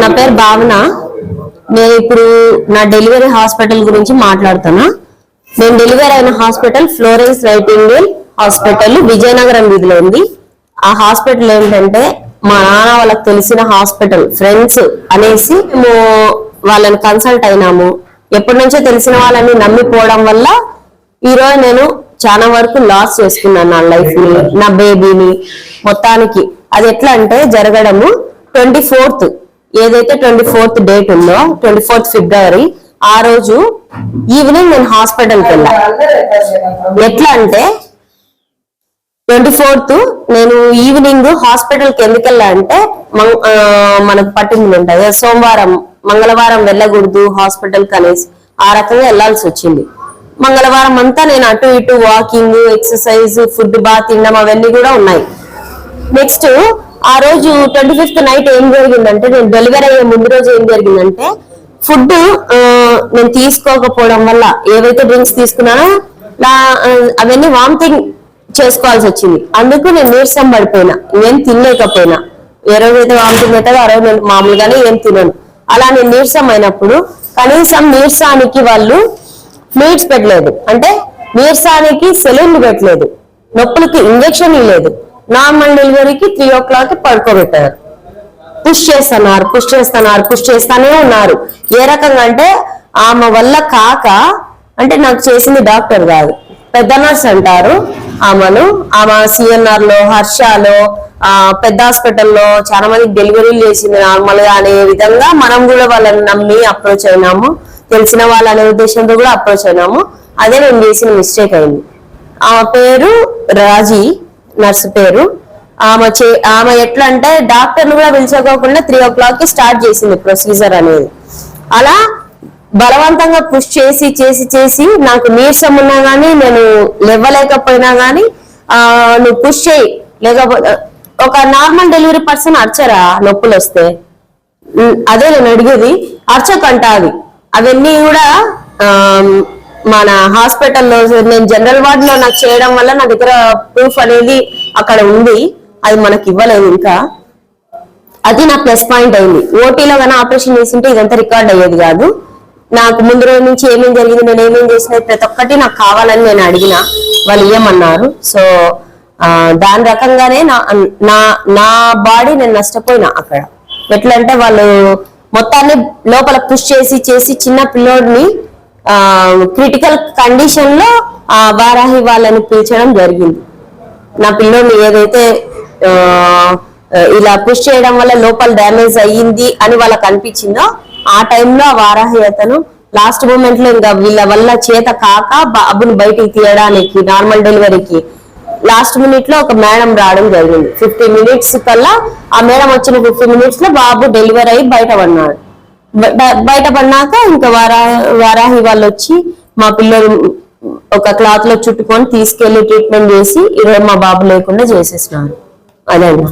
నా పేరు భావన. నేను ఇప్పుడు నా డెలివరీ హాస్పిటల్ గురించి మాట్లాడుతున్నా. నేను డెలివరీ అయిన hospital florence writing hospital Vizianagaram వీధిలో ఉంది. ఆ హాస్పిటల్ ఏంటంటే మా నాన్న వాళ్ళకి తెలిసిన హాస్పిటల్ ఫ్రెండ్స్ అనేసి మేము వాళ్ళని కన్సల్ట్ అయినాము. ఎప్పటి నుంచో తెలిసిన వాళ్ళని నమ్మిపోవడం వల్ల ఈరోజు నేను చాలా వరకు లాస్ చేసుకున్నాను నా లైఫ్ని నా బేబీని మొత్తానికి అది ఎట్లా అంటే జరగడము ట్వంటీ ఫోర్త్ ఏదైతే ట్వంటీ ఫోర్త్ డేట్ ఉందో ట్వంటీ ఫోర్త్ ఫిబ్రవరి ఆ రోజు ఈవినింగ్ నేను హాస్పిటల్కి వెళ్ళా. ఎట్లా అంటే ట్వంటీ ఫోర్త్ నేను ఈవినింగ్ హాస్పిటల్కి ఎందుకు వెళ్ళా అంటే మనకు పట్టింపులు ఉంటాయి. కదా, సోమవారం మంగళవారం వెళ్ళకూడదు హాస్పిటల్ కనేసి ఆ రకంగా వెళ్ళాల్సి వచ్చింది. మంగళవారం అంతా నేను అటు ఇటు వాకింగ్ ఎక్సర్సైజ్ ఫుడ్ బాగా తినడం అవన్నీ కూడా ఉన్నాయి. నెక్స్ట్ ఆ రోజు ట్వంటీ ఫిఫ్త్ నైట్ ఏం జరిగిందంటే నేను డెలివరీ అయ్యే ముందు రోజు ఏం జరిగిందంటే ఫుడ్ నేను తీసుకోకపోవడం వల్ల ఏవైతే డ్రింక్స్ తీసుకున్నానో నా- అవన్నీ వామిటింగ్ చేసుకోవాల్సి వచ్చింది. అందుకు నేను నీరసం పడిపోయినా ఏం తినలేకపోయినా. ఏ రోజు అయితే వామిటింగ్ అవుతుందో ఆ రోజు నేను మామూలుగానే ఏం తినను. అలా నేను నీరసం అయినప్పుడు కనీసం నీరసానికి వాళ్ళు ఫ్లూయిడ్స్ పెట్టలేదు. అంటే నీరసానికి సెలూన్లు పెట్టలేదు. నొప్పులకి ఇంజక్షన్ ఇవ్వలేదు. నార్మల్ డెలివరీకి త్రీ ఓ క్లాక్ పడుకోబెట్టారు. పుష్ చేస్తున్నారు పుష్ చేస్తున్నారు పుష్ చేస్తానే ఉన్నారు. ఏ రకంగా అంటే ఆమె వల్ల కాక అంటే నాకు చేసింది డాక్టర్ కాదు. పెద్ద నర్స్ అంటారు ఆమెను. ఆమె సిఎన్ఆర్లో హర్షలో ఆ, పెద్ద హాస్పిటల్లో చాలా మంది డెలివరీలు చేసింది. నార్మల్గా అనే విధంగా మనం కూడా వాళ్ళని నమ్మి అప్రోచ్ అయినాము. తెలిసిన వాళ్ళ అనే ఉద్దేశంతో కూడా అప్రోచ్ అయినాము. అదే నేను చేసిన మిస్టేక్ అయింది. ఆమె పేరు రాజీ నర్సు పేరు. ఆమె చే ఆమె ఎట్లా అంటే డాక్టర్లు కూడా పిలుచుకోకుండా త్రీ ఓ క్లాక్కి స్టార్ట్ చేసింది ప్రొసీజర్ అనేది. అలా బలవంతంగా పుష్ చేసి చేసి చేసి నాకు నీరసం ఉన్నా గానీ నేను లేవలేకపోయినా గానీ ఆ నువ్వు పుష్ చేయి. లేకపోతే ఒక నార్మల్ డెలివరీ పర్సన్ అర్చరా నొప్పులు వస్తే అదే నేను అడిగేది. అర్చకంట అది. అవన్నీ కూడా మన హాస్పిటల్లో నేను జనరల్ వార్డ్లో నాకు చేయడం వల్ల నా దగ్గర ప్రూఫ్ అనేది అక్కడ ఉంది. అది మనకి ఇవ్వలేదు ఇంకా. అది నా ప్లస్ పాయింట్ అయింది. ఓటీలో కానీ ఆపరేషన్ చేసింటే ఇదంతా రికార్డ్ అయ్యేది కాదు. నాకు ముందు రోజు నుంచి ఏమేం జరిగింది నేను ఏమేం చేసిన ప్రతి ఒక్కటి నాకు కావాలని నేను అడిగిన వాళ్ళు ఇవ్వమన్నారు సో దాని రకంగానే నా నా నా బాడీ నేను నష్టపోయినా అక్కడ. ఎట్లా అంటే వాళ్ళు మొత్తాన్ని లోపల పుష్ చేసి చేసి చిన్న పిల్లోడిని క్రిటికల్ కండిషన్లో ఆ వారాహి వాళ్ళని పిలిచడం జరిగింది. నా పిల్లోడిని ఏదైతే ఇలా పుష్ చేయడం వల్ల లోపల డ్యామేజ్ అయ్యింది అని వాళ్ళకి అనిపించిందో ఆ టైంలో ఆ వారాహి అతను లాస్ట్ మూమెంట్లో ఇంకా వీళ్ళ వల్ల చేత కాక బాబుని బయటికి తీయడానికి నార్మల్ డెలివరీకి లాస్ట్ మినిట్లో ఒక మేడం రావడం జరిగింది. ఫిఫ్టీ మినిట్స్ కల్లా ఆ మేడం వచ్చిన ఫిఫ్టీ మినిట్స్లో బాబు డెలివరీ అయ్యి బయట పడినాడు బ- బయట పడినాక ఇంకా వారా వారాహి వాళ్ళు వచ్చి మా పిల్లలు ఒక క్లాత్లో చుట్టుకొని తీసుకెళ్ళి ట్రీట్మెంట్ చేసి ఈరోజు మా బాబు లేకుండా చేసేసినారు. అదే అన్న.